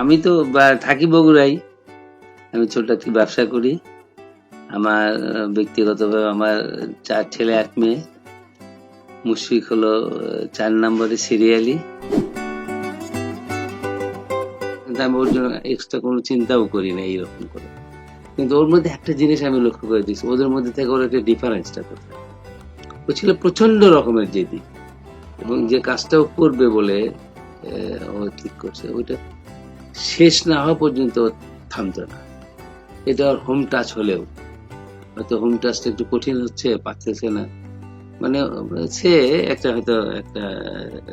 আমি তো থাকি বগুড়াই আমি ছোট একটি ব্যবসা করি। আমার ব্যক্তিগতভাবে আমার চার ছেলে, এক মেয়ে। মুশফিক হলো চার নম্বরে সিরিয়ালি। আমি ওর জন্য এক্সট্রা কোনো চিন্তাও করি না এইরকম করে। কিন্তু ওর মধ্যে একটা জিনিস আমি লক্ষ্য করে দিয়েছি ওদের মধ্যে থেকে ওর একটা ডিফারেন্সটা কোথায়? ও ছিল প্রচণ্ড রকমের জেদি এবং যে কাজটাও করবে বলে ও ঠিক করছে। ওইটা শেষ না হওয়া পর্যন্ত থামতো না। এটা ওর হোম টাচ হলেও। হয়তো হোম টাচটা একটু কঠিন হচ্ছে, পারতেছে না। মানে সে একটা হয়তো একটা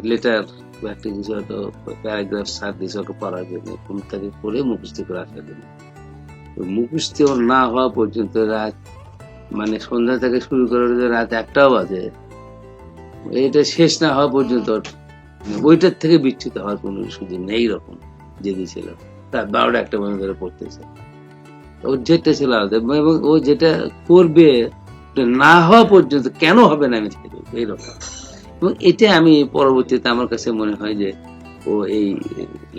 লেটার বা একটা কিছু হয়তো প্যারাগ্রাফ সার দিয়েছে ওকে পড়ার জন্য হোম থেকে পড়ে মুখস্থ করে আসার জন্য। মুখস্থ না হওয়া পর্যন্ত রাত মানে সন্ধ্যা থেকে শুরু করে রাত একটাও বাজে, এটা শেষ না হওয়া পর্যন্ত মানে থেকে বিচ্যুত হওয়ার কোনো সুযোগ নেই এইরকম যেদি ছিল রাত বারোটা একটা পর্যন্ত ধরে পড়তেছে। ওর যেটা ছিল আলাদা এবং ও যেটা করবে না হওয়া পর্যন্ত কেন হবে না আমি থেকে এবং এটা আমি পরবর্তীতে আমার কাছে মনে হয় যে, ও এই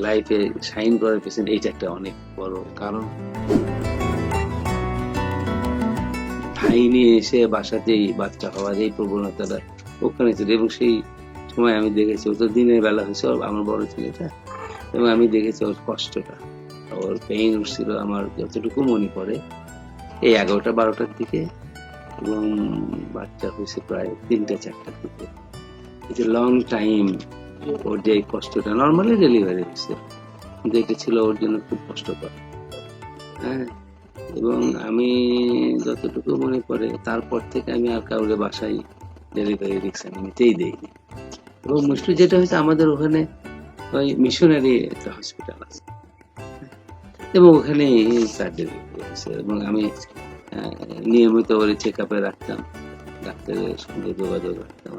লাইফে সাইন করার পেছনে এইটা একটা অনেক বড় কারণ। ভাই নিয়ে এসে বাসাতেই বাচ্চা হওয়ার এই প্রবণতাটা ওখানে ছিল, এবং সেই সময় আমি দেখেছি, ও তো দিনের বেলা হয়েছে আমার বড় ছেলেটা। এবং আমি দেখেছি ওর কষ্টটা, ওর পেইন উঠছিল আমার যতটুকু মনে পড়ে। এই এগারোটা বারোটার দিকে এবং বাচ্চা হয়েছে প্রায় তিনটা, চারটার দিকে। এটা লং টাইম ওর যে কষ্টটা নর্মালি ডেলিভারি হয়েছে। কিন্তু এটা ছিল ওর জন্য খুব কষ্টকর। হ্যাঁ এবং আমি যতটুকু মনে পড়ে, তারপর থেকে আমি আর কাউরে বাসায় ডেলিভারি রিক্সা নিতেই দেইনি। এবং মুশকিল যেটা হয়েছে, আমাদের ওখানে ওই মিশনারি একটা হসপিটাল আছে। এবং ওখানে তার করেছে এবং আমি নিয়মিত ওর চেক আপে রাখতাম। ডাক্তারের সঙ্গে যোগাযোগ রাখতাম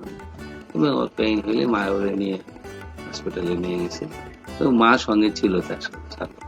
এবং ওর পেইন হলে মা ওরে নিয়ে হসপিটালে নিয়ে গেছে। এবং মা সঙ্গে ছিল তার সাথে।